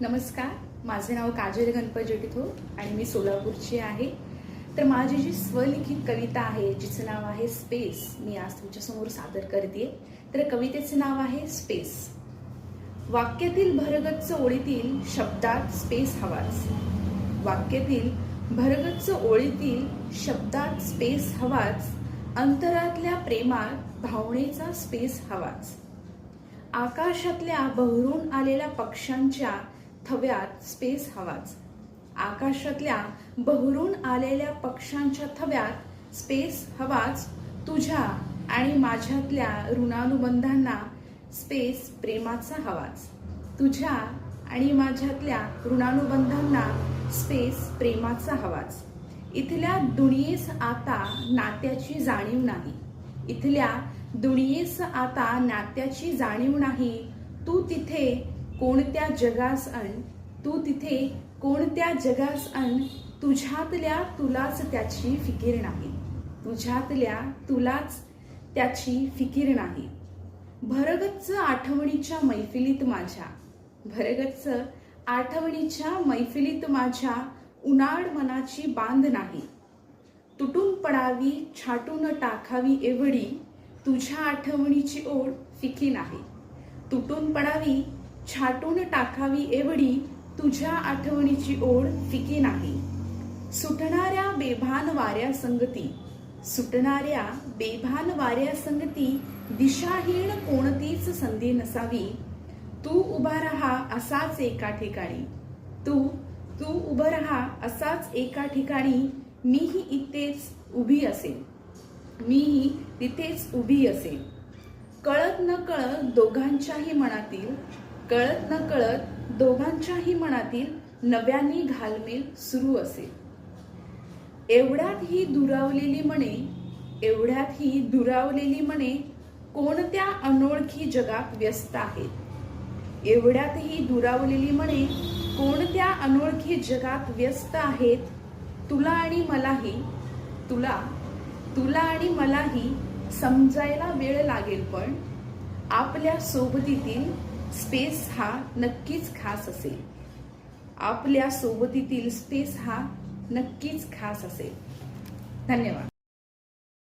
नमस्कार माझे नाव काजल गणपत जेटिथो आणि मी सोलापूरची आहे. तर माझी जी स्वलिखित कविता आहे जिचं नाव आहे स्पेस मी आज तुमच्यासमोर सादर करते तर कवितेचं नाव आहे स्पेस. वाक्यातील भरगच्च ओळीतील शब्दात स्पेस हवाच. वाक्यातील भरगच्च ओळीतील शब्दात स्पेस हवाच. अंतरातल्या प्रेमात भावनेचा स्पेस हवाच. आकाशातल्या बहरून आलेल्या पक्ष्यांच्या थव्यात स्पेस हवाच. आकाशातल्या बहरून आलेल्या पक्ष्यांच्या थव्यात स्पेस हवाच तुझ्या आणि माझ्यातल्या ऋणानुबंधांना स्पेस प्रेमाचा हवाच. तुझ्या आणि माझ्यातल्या ऋणानुबंधांना स्पेस प्रेमाचा हवाच. इथल्या दुनियेस आता नात्याची जाणीव नाही. इथल्या दुनियेस आता नात्याची जाणीव नाही. तू तिथे कोणत्या जगास अण तू तिथे कोणत्या जगास अण तुझ्यातल्या तुलाच त्याची फिकीर नाही. तुझ्यातल्या तुलाच त्याची फिकीर नाही. भरगच्च आठवणीच्या मैफिलीत माझ्या भरगच्च आठवणीच्या मैफिलीत माझ्या उन्हाळ मनाची बांध नाही. तुटून पडावी छाटून टाकावी एवढी तुझ्या आठवणीची ओढ फिकी नाही. तुटून पडावी छाटून टाकावी एवढी तुझ्या आठवणीची ओढ फिकी नाही. सुटणाऱ्या बेभान वाऱ्या संगती सुटणाऱ्या बेभान वाऱ्या संगती दिशाहीन कोणतीच संधी नसावी. तू उभा राहा असाच एका ठिकाणी. तू तू उभं राहा असाच एका ठिकाणी. मीही इथेच उभी असेल मीही तिथेच उभी असेल कळत न कळत दोघांच्याही मनातील कळत न कळत दोघांच्याही मनातील नव्याने घालमेल सुरू असेल. एवढ्यात ही दुरावलेली मने एवढ्यात ही दुरावलेली मने कोणत्या अनोळखी जगात व्यस्त आहेत? एवढ्यातही दुरावलेली मने कोणत्या अनोळखी जगात व्यस्त आहेत? तुला आणि मलाही तुला तुला आणि मलाही समजायला वेळ लागेल पण आपल्या सोबतीतील स्पेस हा नक्कीच खास असेल. आपल्या सोबतीतील स्पेस हा नक्कीच खास असेल. धन्यवाद.